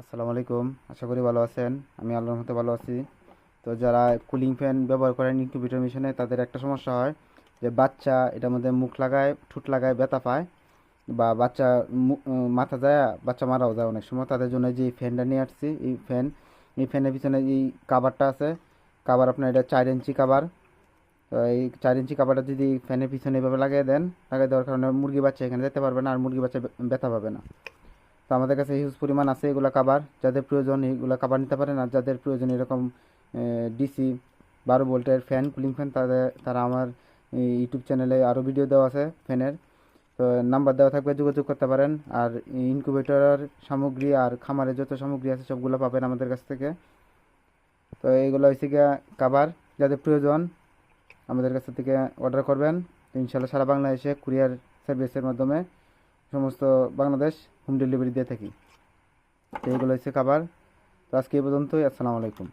আসসালামু আলাইকুম। আশা করি ভালো আছেন। আমি আল্লাহর মতো ভালো আছি। তো যারা কুলিং ফ্যান ব্যবহার করেন ইনকিউবেটর মেশিনে, তাদের একটা সমস্যা হয় যে বাচ্চা এটার মধ্যে মুখ লাগায়, ঠোঁট লাগায় ব্যথা পায় বা বাচ্চা মাথা যায়, বাচ্চা মারাও যায় অনেক সময়। তাদের জন্য যে ফ্যানটা নিয়ে আসছি, এই ফ্যান এই ফ্যানের পিছনে এই কাভারটা আছে। কাভার আপনার এটা চার ইঞ্চি কাভার তো এই চার ইঞ্চি কাভারটা যদি ফ্যানের পিছনে এভাবে লাগিয়ে দেন লাগিয়ে দেওয়ার কারণে মুরগি বাচ্চা এখানে যেতে পারবে না আর মুরগি বাচ্চা ব্যথা পাবে না। তো আমাদের কাছে হিউজ পরিমাণ আছে এগুলো কাবার যাদের প্রয়োজন এইগুলো কাবার নিতে পারেন। আর যাদের প্রয়োজন এরকম ডিসি বারো ভোল্টের ফ্যান কুলিং ফ্যান তাদের তারা আমার ইউটিউব চ্যানেলে আরও ভিডিও দেওয়া আছে ফ্যানের তো নাম্বার দেওয়া থাকবে, যোগাযোগ করতে পারেন। আর ইনকিউবেটরের সামগ্রী আর খামারের যত সামগ্রী আছে, সবগুলো পাবেন আমাদের কাছ থেকে। তো এইগুলো হচ্ছে গিয়ে কাবার যাদের প্রয়োজন, আমাদের কাছ থেকে অর্ডার করবেন। ইনশাল্লাহ সারা বাংলাদেশে কুরিয়ার সার্ভিসের মাধ্যমে। সমস্ত বাংলাদেশ হোম ডেলিভারি দিয়ে থাকি। তো এইগুলো হচ্ছে খাবার। তো আজকে এই পর্যন্তই। আসসালামু আলাইকুম।